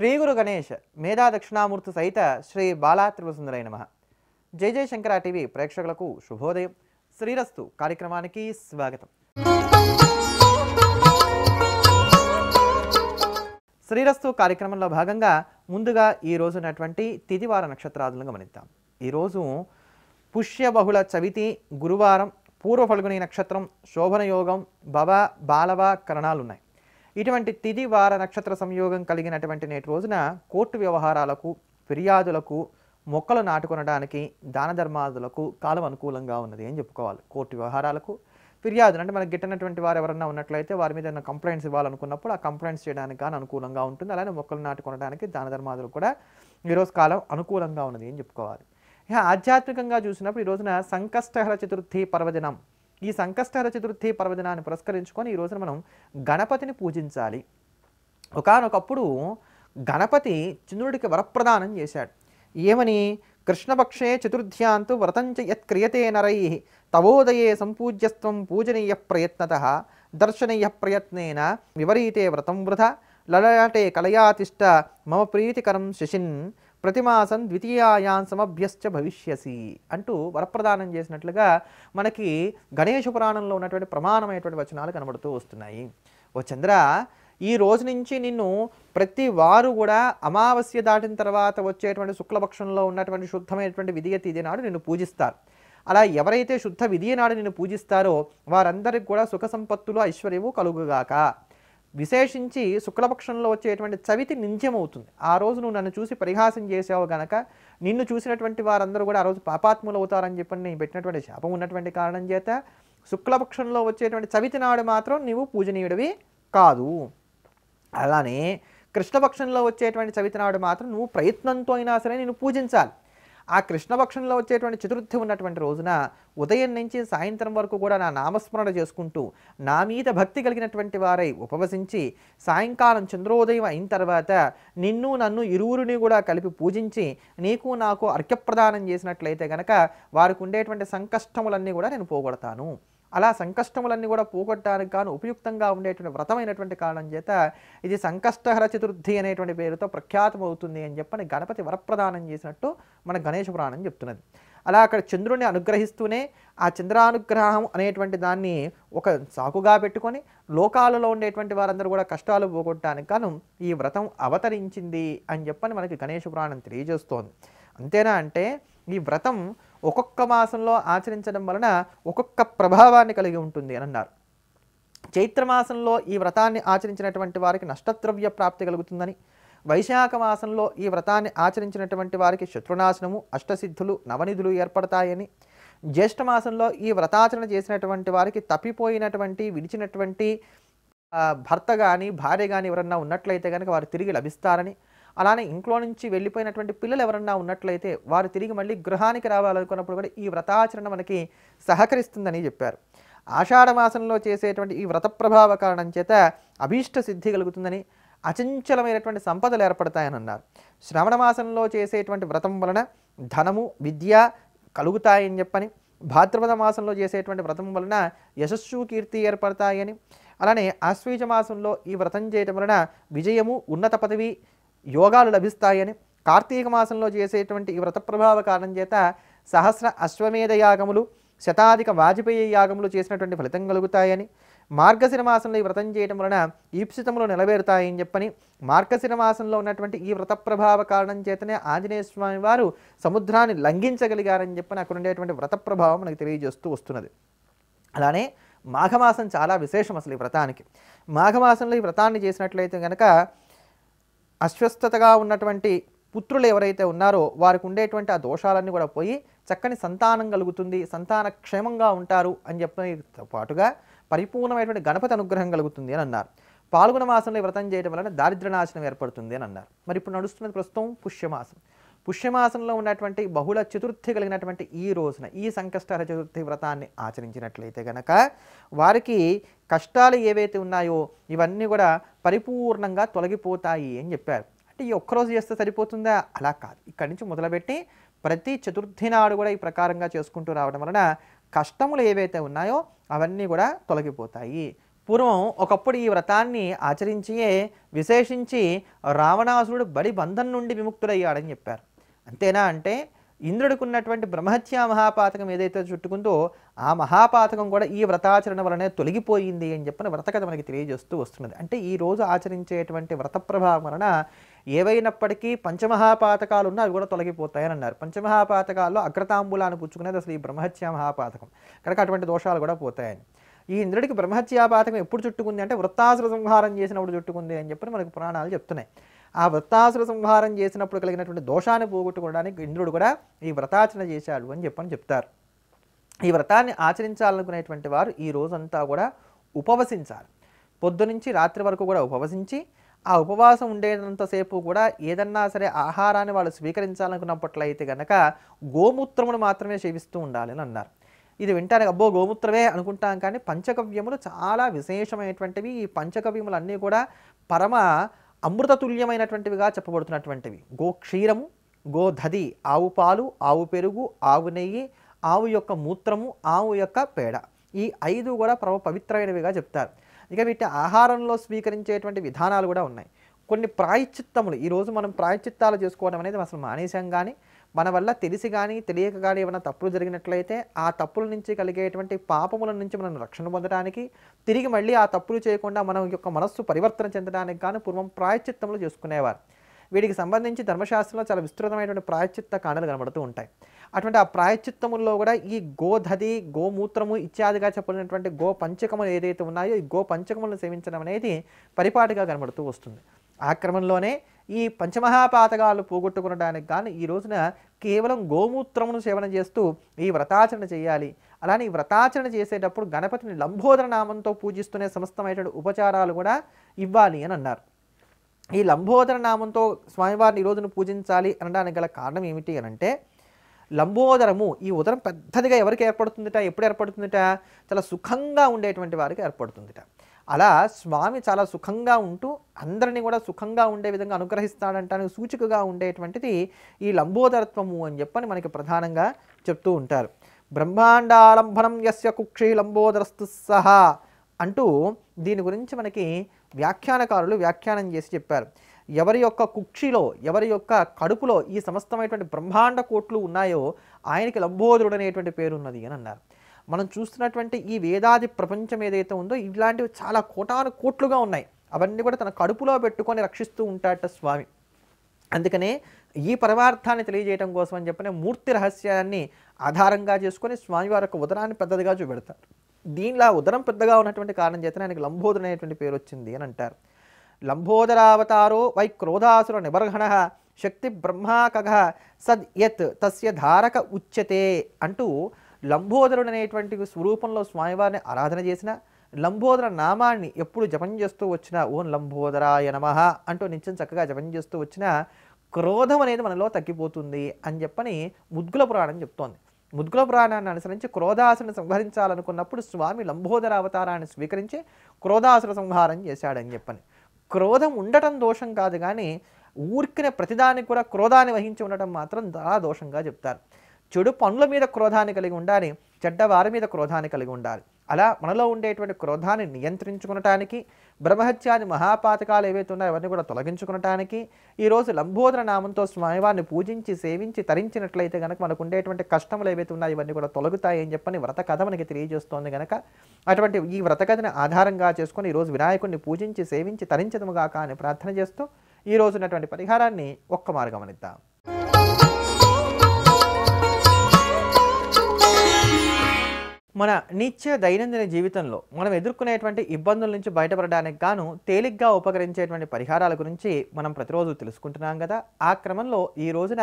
శ్రీ గురు గణేష్ మేధా దక్షిణామూర్తి సహిత శ్రీ బాలా త్రిపురసుందరై నమ. జై జై శంకర టీవీ ప్రేక్షకులకు శుభోదయం. శ్రీరస్తు కార్యక్రమానికి స్వాగతం. శ్రీరస్తు కార్యక్రమంలో భాగంగా ముందుగా ఈ రోజునటువంటి తిదివార నక్షత్రాదులను గమనిద్దాం. ఈరోజు పుష్య బహుళ చవితి గురువారం పూర్వ ఫల్గుని నక్షత్రం శోభనయోగం భవ బాలవ కరణాలున్నాయి. ఇటువంటి తిది వార నక్షత్ర సంయోగం కలిగినటువంటి నేటి రోజున కోర్టు వ్యవహారాలకు ఫిర్యాదులకు మొక్కలు నాటుకొనడానికి దాన ధర్మాదులకు కాలం అనుకూలంగా ఉన్నది అని చెప్పుకోవాలి. కోర్టు వ్యవహారాలకు ఫిర్యాదులు అంటే మనకు గిట్టనటువంటి వారు ఎవరన్నా ఉన్నట్లయితే వారి మీద ఏదైనా కంప్లైంట్స్ ఇవ్వాలనుకున్నప్పుడు ఆ కంప్లైంట్స్ చేయడానికి కానీ అనుకూలంగా ఉంటుంది. అలానే మొక్కలు నాటుకొనడానికి దాన ధర్మాదులు కూడా ఈరోజు కాలం అనుకూలంగా ఉన్నది అని చెప్పుకోవాలి. ఇక ఆధ్యాత్మికంగా చూసినప్పుడు ఈ రోజున సంకష్టహర చతుర్థి పర్వదినం ఈ సంకష్టర చతుర్థి పర్వదినాన్ని పురస్కరించుకొని ఈ రోజున మనం గణపతిని పూజించాలి. ఒకానొకప్పుడు గణపతి చంద్రుడికి వరప్రదానం చేశాడు. ఏమని? కృష్ణపక్షే చతుర్థ్యాంతు వ్రతంచ యత్ క్రియతే నరై తవోదయే సంపూజ్యస్త్వం పూజనీయ ప్రయత్నత దర్శనీయ ప్రయత్నేన వివరీతే వ్రతం వృధ లలాటే కలయాతిష్ట మమ ప్రీతికరం శశిన్ ప్రతిమాసం ద్వితీయాయాం సమభ్యశ్చ భవిష్యసి అంటూ వరప్రదానం చేసినట్లుగా మనకి గణేష పురాణంలో ఉన్నటువంటి ప్రమాణమైనటువంటి వచనాలు కనబడుతూ వస్తున్నాయి. ఓ చంద్ర ఈ రోజు నుంచి నిన్ను ప్రతి వారు కూడా అమావాస్య దాటిన తర్వాత వచ్చేటువంటి శుక్లపక్షంలో ఉన్నటువంటి శుద్ధమైనటువంటి విధియ తిథి నాడు నిన్ను పూజిస్తారు. అలా ఎవరైతే శుద్ధ విధియ నాడు నిన్ను పూజిస్తారో వారందరికి కూడా సుఖ సంపత్తులు ఐశ్వర్యము కలుగుగాక. విశేషించి శుక్లపక్షంలో వచ్చేటువంటి చవితి నింద్యమవుతుంది. ఆ రోజు నువ్వు నన్ను చూసి పరిహాసం చేసావు గనక నిన్ను చూసినటువంటి వారందరూ కూడా ఆ రోజు పాపాత్ములు అవుతారని చెప్పి నేను పెట్టినటువంటి శాపం ఉన్నటువంటి కారణం చేత శుక్లపక్షంలో వచ్చేటువంటి చవితి నాడు మాత్రం నీవు పూజనీయుడివి కాదు. అలానే కృష్ణపక్షంలో వచ్చేటువంటి చవితి నాడు మాత్రం నువ్వు ప్రయత్నంతో అయినా సరే నేను పూజించాలి. ఆ కృష్ణపక్షంలో వచ్చేటువంటి చతుర్థి ఉన్నటువంటి రోజున ఉదయం నుంచి సాయంత్రం వరకు కూడా నా నామస్మరణ చేసుకుంటూ నా మీద భక్తి కలిగినటువంటి వారై ఉపవసించి సాయంకాలం చంద్రోదయం అయిన తర్వాత నిన్ను నన్ను ఇరువురిని కూడా కలిపి పూజించి నీకు నాకు అర్ఘ్యప్రదానం చేసినట్లయితే గనక వారికి ఉండేటువంటి సంకష్టములన్నీ కూడా నేను పోగొడతాను. అలా సంకష్టములన్నీ కూడా పోగొట్టడానికి కాను ఉపయుక్తంగా ఉండేటువంటి వ్రతమైనటువంటి కారణం చేత ఇది సంకష్టహర చతుర్థి అనేటువంటి పేరుతో ప్రఖ్యాతమవుతుంది అని చెప్పని గణపతి వరప్రదానం చేసినట్టు మన గణేష పురాణం చెప్తున్నది. అలా అక్కడ చంద్రుడిని అనుగ్రహిస్తూనే ఆ చంద్రానుగ్రహం అనేటువంటి దాన్ని ఒక సాకుగా పెట్టుకొని లోకాలలో ఉండేటువంటి వారందరూ కూడా కష్టాలు పోగొట్టడానికి కాను ఈ వ్రతం అవతరించింది అని చెప్పని మనకి గణేష పురాణం తెలియజేస్తోంది. అంతేనా అంటే ఈ వ్రతం ఒక్కొక్క మాసంలో ఆచరించడం వలన ఒక్కొక్క ప్రభావాన్ని కలిగి ఉంటుంది అని అన్నారు. చైత్రమాసంలో ఈ వ్రతాన్ని ఆచరించినటువంటి వారికి నష్టద్రవ్య ప్రాప్తి కలుగుతుందని వైశాఖ మాసంలో ఈ వ్రతాన్ని ఆచరించినటువంటి వారికి శత్రునాశనము అష్టసిద్ధులు నవనిధులు ఏర్పడతాయని జ్యేష్ఠమాసంలో ఈ వ్రతాచరణ చేసినటువంటి వారికి తప్పిపోయినటువంటి విడిచినటువంటి భర్త కానీ భార్య కానీ ఎవరన్నా ఉన్నట్లయితే కనుక వారు తిరిగి లభిస్తారని అలానే ఇంట్లో నుంచి వెళ్ళిపోయినటువంటి పిల్లలు ఎవరన్నా ఉన్నట్లయితే వారు తిరిగి మళ్ళీ గృహానికి రావాలనుకున్నప్పుడు కూడా ఈ వ్రతాచరణ మనకి సహకరిస్తుందని చెప్పారు. ఆషాఢమాసంలో చేసేటువంటి ఈ వ్రత ప్రభావ కారణం చేత అభీష్ట సిద్ధి కలుగుతుందని అచంచలమైనటువంటి సంపదలు ఏర్పడతాయని అన్నారు. శ్రవణ మాసంలో చేసేటువంటి వ్రతం వలన ధనము విద్య కలుగుతాయని చెప్పని భాద్రపద మాసంలో చేసేటువంటి వ్రతం వలన యశస్సు కీర్తి ఏర్పడతాయని అలానే ఆశ్వీజ మాసంలో ఈ వ్రతం చేయటం వలన విజయము ఉన్నత పదవి యోగాలు లభిస్తాయని కార్తీక మాసంలో చేసేటువంటి ఈ వ్రత ప్రభావ కారణం చేత సహస్ర అశ్వమేధ యాగములు శతాధిక వాజపేయి యాగములు చేసినటువంటి ఫలితం కలుగుతాయని మార్గశిర మాసంలో ఈ వ్రతం చేయటం వలన ఈప్సితములు నెలవేరుతాయని చెప్పని మార్గశిర మాసంలో ఉన్నటువంటి ఈ వ్రత ప్రభావ కారణం చేతనే ఆంజనేయ స్వామి వారు సముద్రాన్ని లంఘించగలిగారని చెప్పని అక్కడ ఉండేటువంటి వ్రత ప్రభావం మనకు తెలియజేస్తూ వస్తున్నది. అలానే మాఘమాసం చాలా విశేషం అసలు ఈ వ్రతానికి. మాఘమాసంలో ఈ వ్రతాన్ని చేసినట్లయితే కనుక అస్వస్థతగా ఉన్నటువంటి పుత్రులు ఎవరైతే ఉన్నారో వారికి ఉండేటువంటి ఆ దోషాలన్నీ కూడా పోయి చక్కని సంతానం కలుగుతుంది సంతాన క్షేమంగా ఉంటారు అని చెప్పడంతో పాటుగా పరిపూర్ణమైనటువంటి గణపతి అనుగ్రహం కలుగుతుంది అని అన్నారు. పాల్గొన మాసంలో వ్రతం చేయడం వలన దారిద్రనాశనం ఏర్పడుతుంది అని అన్నారు. మరి ఇప్పుడు నడుస్తున్నది ప్రస్తుతం పుష్యమాసం. పుష్యమాసంలో ఉన్నటువంటి బహుళ చతుర్థి కలిగినటువంటి ఈ రోజున ఈ సంకష్టహర చతుర్థి వ్రతాన్ని ఆచరించినట్లయితే గనక వారికి కష్టాలు ఏవైతే ఉన్నాయో ఇవన్నీ కూడా పరిపూర్ణంగా తొలగిపోతాయి అని చెప్పారు. అంటే ఈ ఒక్కరోజు చేస్తే సరిపోతుందా? అలా కాదు. ఇక్కడి నుంచి మొదలుపెట్టి ప్రతి చతుర్థి నాడు కూడా ఈ ప్రకారంగా చేసుకుంటూ రావడం వలన కష్టములు ఏవైతే ఉన్నాయో అవన్నీ కూడా తొలగిపోతాయి. పూర్వం ఒకప్పుడు ఈ వ్రతాన్ని ఆచరించియే విశేషించి రావణాసురుడు బలి బంధం నుండి విముక్తుడయ్యాడని చెప్పారు. అంతేనా అంటే ఇంద్రుడికి ఉన్నటువంటి బ్రహ్మహత్యా మహాపాతకం ఏదైతే చుట్టుకుందో ఆ మహాపాతకం కూడా ఈ వ్రతాచరణ వలనే తొలగిపోయింది అని చెప్పిన వ్రతకథ మనకి తెలియజేస్తూ వస్తున్నది. అంటే ఈ రోజు ఆచరించేటువంటి వ్రత ప్రభావం వలన ఏవైనప్పటికీ పంచమహాపాతకాలు ఉన్నా అవి కూడా తొలగిపోతాయని అన్నారు. పంచమహాపాతకాల్లో అగ్రతాంబులాన్ని పుచ్చుకునేది అసలు ఈ బ్రహ్మహత్యా మహాపాతకం. కనుక అటువంటి దోషాలు కూడా పోతాయని. ఈ ఇంద్రుడికి బ్రహ్మహత్యాపాతకం ఎప్పుడు చుట్టుకుంది అంటే వృత్తాసుర సంహారం చేసినప్పుడు చుట్టుకుంది అని చెప్పి మనకు పురాణాలు చెప్తున్నాయి. ఆ వృత్తాసుర సంహారం చేసినప్పుడు కలిగినటువంటి దోషాన్ని పోగొట్టుకోవడానికి ఇంద్రుడు కూడా ఈ వ్రతాచరణ చేశాడు అని చెప్పని చెప్తారు. ఈ వ్రతాన్ని ఆచరించాలనుకునేటువంటి వారు ఈ రోజంతా కూడా ఉపవసించాలి. పొద్దునుంచి రాత్రి వరకు కూడా ఉపవసించి ఆ ఉపవాసం ఉండేంతసేపు కూడా ఏదన్నా సరే ఆహారాన్ని వాళ్ళు స్వీకరించాలనుకున్నప్పట్లయితే గనక గోమూత్రమును మాత్రమే సేవిస్తూ ఉండాలి అని అన్నారు. ఇది వింటానికి అబ్బో గోమూత్రమే అనుకుంటాం కానీ పంచగవ్యములు చాలా విశేషమైనటువంటివి. ఈ పంచగవ్యములు అన్నీ కూడా పరమ అమృతతుల్యమైనటువంటివిగా చెప్పబడుతున్నటువంటివి. గో క్షీరము గోధది ఆవు పాలు ఆవు పెరుగు ఆవు నెయ్యి ఆవు యొక్క మూత్రము ఆవు యొక్క పేడ. ఈ ఐదు కూడా పరమ పవిత్రమైనవిగా చెప్తారు. ఇక వీటి ఆహారంలో స్వీకరించేటువంటి విధానాలు కూడా ఉన్నాయి. కొన్ని ప్రాయశ్చిత్తములు. ఈరోజు మనం ప్రాయశ్చిత్తాలు చేసుకోవడం అనేది అసలు మానేశాం కానీ మన వల్ల తెలిసి కానీ తెలియక కానీ ఏమైనా తప్పులు జరిగినట్లయితే ఆ తప్పుల నుంచి కలిగేటువంటి పాపముల నుంచి మనం రక్షణ పొందడానికి తిరిగి మళ్ళీ ఆ తప్పులు చేయకుండా మనం యొక్క మనస్సు పరివర్తన చెందడానికి కానీ పూర్వం ప్రాయశ్చిత్తములు చేసుకునేవారు. వీటికి సంబంధించి ధర్మశాస్త్రంలో చాలా విస్తృతమైనటువంటి ప్రాయశ్చిత్త కాండలు కనబడుతూ ఉంటాయి. అటువంటి ఆ ప్రాయశ్చిత్తముల్లో కూడా ఈ గోధది గోమూత్రము ఇత్యాదిగా చెప్పబడినటువంటి గో పంచకములు ఏదైతే ఉన్నాయో ఈ గో పంచకములను సేవించడం అనేది పరిపాటిగా కనబడుతూ వస్తుంది. ఆ క్రమంలోనే ఈ పంచమహాపాతకాలు పోగొట్టుకునడానికి కానీ ఈ రోజున కేవలం గోమూత్రమును సేవన చేస్తూ ఈ వ్రతాచరణ చేయాలి. అలానే ఈ వ్రతాచరణ చేసేటప్పుడు గణపతిని లంబోదర నామంతో పూజిస్తూనే సమస్తమైనటువంటి ఉపచారాలు కూడా ఇవ్వాలి అని అన్నారు. ఈ లంబోదర నామంతో స్వామివారిని ఈ రోజున పూజించాలి అనడానికి గల కారణం ఏమిటి అని అంటే లంబోదరము ఈ ఉదరం పెద్దదిగా ఎవరికి ఏర్పడుతుందిట? ఎప్పుడు ఏర్పడుతుందిట? చాలా సుఖంగా ఉండేటువంటి వారికి ఏర్పడుతుందిట. అలా స్వామి చాలా సుఖంగా ఉంటూ అందరినీ కూడా సుఖంగా ఉండే విధంగా అనుగ్రహిస్తాడంటానికి సూచికగా ఉండేటువంటిది ఈ లంబోదరత్వము అని చెప్పని మనకి ప్రధానంగా చెప్తూ ఉంటారు. బ్రహ్మాండాలంబనం యస్య కుక్షి లంబోదరస్తు సహా అంటూ దీని గురించి మనకి వ్యాఖ్యానకారులు వ్యాఖ్యానం చేసి చెప్పారు. ఎవరి యొక్క కుక్షిలో ఎవరి యొక్క కడుపులో ఈ సమస్తమైనటువంటి బ్రహ్మాండ కోట్లు ఉన్నాయో ఆయనకి లంబోదరుడు అనేటువంటి పేరు ఉన్నది అని అన్నారు. మనం చూస్తున్నటువంటి ఈ వేదాది ప్రపంచం ఏదైతే ఉందో ఇలాంటివి చాలా కోటాను కోట్లుగా ఉన్నాయి. అవన్నీ కూడా తన కడుపులో పెట్టుకొని రక్షిస్తూ ఉంటాడట స్వామి. అందుకనే ఈ పరమార్థాన్ని తెలియజేయడం కోసం అని చెప్పిన మూర్తి రహస్యాన్ని ఆధారంగా చేసుకొని స్వామివారి యొక్క ఉదరాన్ని పెద్దదిగా చూపెడతారు. దీనిలో ఉదరం పెద్దగా ఉన్నటువంటి కారణం చేత ఆయనకి లంబోదరు అనేటువంటి పేరు వచ్చింది అని అంటారు. లంబోదరావతారో వై క్రోధాసుర నిబర్హణ శక్తి బ్రహ్మాకగ సద్ యత్ తస్య ధారక ఉచ్యతే అంటూ లంబోదరుడు అనేటువంటి స్వరూపంలో స్వామివారిని ఆరాధన చేసిన లంబోదర నామాన్ని ఎప్పుడు జపం చేస్తూ వచ్చిన ఓం లంబోదరాయ నమః అంటూ నిత్యం చక్కగా జపం చేస్తూ వచ్చిన క్రోధం అనేది మనలో తగ్గిపోతుంది అని చెప్పని ముద్గుల పురాణం చెప్తోంది. ముద్గుల పురాణాన్ని అనుసరించి క్రోధాసుని సంహరించాలనుకున్నప్పుడు స్వామి లంబోదర అవతారాన్ని స్వీకరించి క్రోధాసుర సంహారం చేశాడని చెప్పని. క్రోధం ఉండటం దోషం కాదు కానీ ఊరికిన ప్రతిదానికి కూడా క్రోధాన్ని వహించి ఉండటం మాత్రం చాలా దోషంగా చెప్తారు. చెడు పనుల మీద క్రోధాన్ని కలిగి ఉండాలి చెడ్డ వారి మీద క్రోధాన్ని కలిగి ఉండాలి. అలా మనలో ఉండేటువంటి క్రోధాన్ని నియంత్రించుకునటానికి బ్రహ్మహత్యాది మహాపాతకాలు ఏవైతే ఉన్నాయో అవన్నీ కూడా తొలగించుకునటానికి ఈరోజు లంబోదర నామంతో స్వామివారిని పూజించి సేవించి తరించినట్లయితే కనుక మనకు ఉండేటువంటి కష్టములు ఏవైతే ఉన్నాయో ఇవన్నీ కూడా తొలగుతాయని అని చెప్పని వ్రత కథ మనకి తెలియజేస్తోంది కనుక అటువంటి ఈ వ్రత కథని ఆధారంగా చేసుకొని ఈరోజు వినాయకుడిని పూజించి సేవించి తరించదముగాక అని ప్రార్థన చేస్తూ ఈ రోజు ఉన్నటువంటి పరిహారాన్ని ఒక్క మార్గమనిద్దాం మన నిత్య దైనందిన జీవితంలో మనం ఎదుర్కొనేటువంటి ఇబ్బందుల నుంచి బయటపడడానికి గాను తేలిగ్గా ఉపకరించేటువంటి పరిహారాల గురించి మనం ప్రతిరోజు తెలుసుకుంటున్నాం కదా. ఆ క్రమంలో ఈ రోజున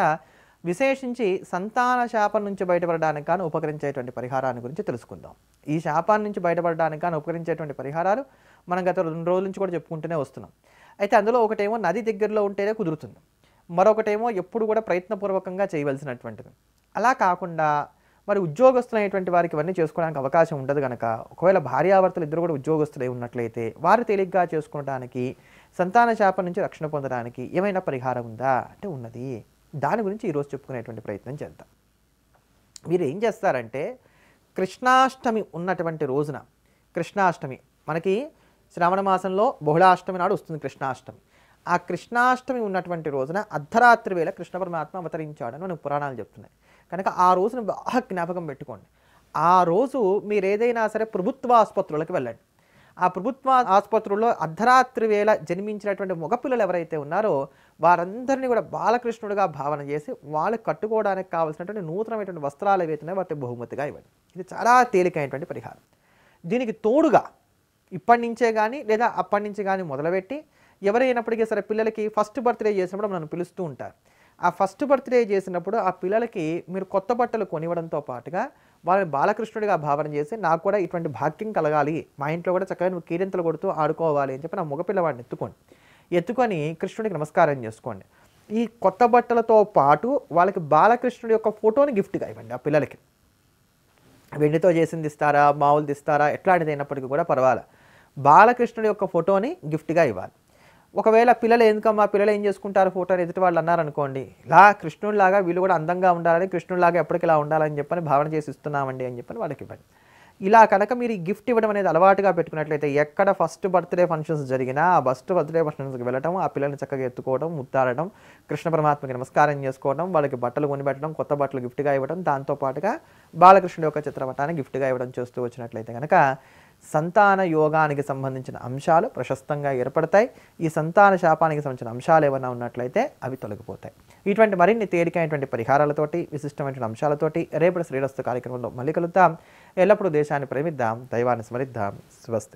విశేషించి సంతాన శాపం నుంచి బయటపడడానికి గాను ఉపకరించేటువంటి పరిహారాన్ని గురించి తెలుసుకుందాం. ఈ శాపాన్ని నుంచి బయటపడడానికి గాను ఉపకరించేటువంటి పరిహారాలు మనం గత రెండు రోజుల నుంచి కూడా చెప్పుకుంటూనే వస్తున్నాం. అయితే అందులో ఒకటేమో నది దగ్గరలో ఉంటేనే కుదురుతుంది. మరొకటేమో ఎప్పుడు కూడా ప్రయత్నపూర్వకంగా చేయవలసినటువంటిది. అలా కాకుండా మరి ఉద్యోగస్తులైనటువంటి వారికి ఇవన్నీ చేసుకోవడానికి అవకాశం ఉండదు కనుక ఒకవేళ భార్యాభర్తలు ఇద్దరు కూడా ఉద్యోగస్తులై ఉన్నట్లయితే వారు తేలిగ్గా చేసుకోవడానికి సంతాన శాపం నుంచి రక్షణ పొందడానికి ఏమైనా పరిహారం ఉందా? అంటే ఉన్నది. దాని గురించి ఈరోజు చెప్పుకునేటువంటి ప్రయత్నం చేద్దాం. మీరు ఏం చేస్తారంటే కృష్ణాష్టమి ఉన్నటువంటి రోజున కృష్ణాష్టమి మనకి శ్రావణ మాసంలో బహుళాష్టమి నాడు వస్తుంది కృష్ణాష్టమి. ఆ కృష్ణాష్టమి ఉన్నటువంటి రోజున అర్ధరాత్రి వేళ కృష్ణ పరమాత్మ అవతరించాడని మనకు పురాణాలు చెప్తున్నాయి. కనుక ఆ రోజును బాగా జ్ఞాపకం పెట్టుకోండి. ఆ రోజు మీరు ఏదైనా సరే ప్రభుత్వ ఆసుపత్రులకు వెళ్ళండి. ఆ ప్రభుత్వ ఆసుపత్రుల్లో అర్ధరాత్రి వేళ జన్మించినటువంటి మగపిల్లలు ఎవరైతే ఉన్నారో వారందరినీ కూడా బాలకృష్ణుడిగా భావన చేసి వాళ్ళు కట్టుకోవడానికి కావాల్సినటువంటి నూతనమైనటువంటి వస్త్రాలు ఏవైతున్నాయో వాటి బహుమతిగా ఇవ్వండి. ఇది చాలా తేలికైనటువంటి పరిహారం. దీనికి తోడుగా ఇప్పటి నుంచే కానీ లేదా అప్పటి నుంచి కానీ మొదలుపెట్టి ఎవరైనప్పటికీ సరే పిల్లలకి ఫస్ట్ బర్త్డే చేసినప్పుడు నన్ను పిలుస్తూ ఉంటారు. ఆ ఫస్ట్ బర్త్డే చేసినప్పుడు ఆ పిల్లలకి మీరు కొత్త బట్టలు కొనివ్వడంతో పాటుగా వాళ్ళని బాలకృష్ణుడిగా భావన చేసి నాకు కూడా ఇటువంటి భాగ్యం కలగాలి. మా ఇంట్లో కూడా చక్కగా నువ్వు కీరింతలు కొడుతూ ఆడుకోవాలి అని చెప్పి నా మగపిల్లవాడిని ఎత్తుకోండి. ఎత్తుకొని కృష్ణుడికి నమస్కారం చేసుకోండి. ఈ కొత్త బట్టలతో పాటు వాళ్ళకి బాలకృష్ణుడి యొక్క ఫోటోని గిఫ్ట్గా ఇవ్వండి ఆ పిల్లలకి. వెండితో చేసింది ఇస్తారా? మామూలు ఇస్తారా ఎట్లాంటిది అయినప్పటికీ కూడా పర్వాలేదు బాలకృష్ణుడి యొక్క ఫోటోని గిఫ్ట్గా ఇవ్వాలి. ఒకవేళ పిల్లలు ఎందుకమ్మా? పిల్లలు ఏం చేసుకుంటారు? ఫోటోని ఎదుటి వాళ్ళు అన్నారనుకోండి ఇలా కృష్ణుడిలాగా వీళ్ళు కూడా అందంగా ఉండాలని కృష్ణుడిలాగా ఎప్పటికి ఇలా ఉండాలని చెప్పని భావన చేసి ఇస్తున్నామండి అని చెప్పని వాళ్ళకి ఇవ్వండి. ఇలా కనుక మీరు ఈ గిఫ్ట్ ఇవ్వడం అనేది అలవాటుగా పెట్టుకున్నట్లయితే ఎక్కడ ఫస్ట్ బర్త్డే ఫంక్షన్స్ జరిగినా ఆ ఫస్ట్ బర్త్డే ఫంక్షన్స్కి వెళ్ళటం ఆ పిల్లల్ని చక్కగా ఎత్తుకోవడం ముత్తాడటం కృష్ణ పరమాత్మకి నమస్కారం చేసుకోవడం వాళ్ళకి బట్టలు కొనిపెట్టడం కొత్త బట్టలు గిఫ్ట్గా ఇవ్వడం దాంతో పాటుగా బాలకృష్ణుడి యొక్క చిత్రపటాన్ని గిఫ్ట్గా ఇవ్వడం చేస్తూ వచ్చినట్లయితే కనుక సంతాన యోగానికి సంబంధించిన అంశాలు ప్రశస్తంగా ఏర్పడతాయి. ఈ సంతాన శాపానికి సంబంధించిన అంశాలు ఏమైనా ఉన్నట్లయితే అవి తొలగిపోతాయి. ఇటువంటి మరిన్ని తేలికైనటువంటి పరిహారాలతోటి విశిష్టమైన అంశాలతోటి రేపటి శ్రీరస్తు కార్యక్రమంలో మళ్ళీ కలుద్దాం. ఎల్లప్పుడూ దేశాన్ని ప్రేమిద్దాం. దైవాన్ని స్మరిద్దాం. స్వస్తి.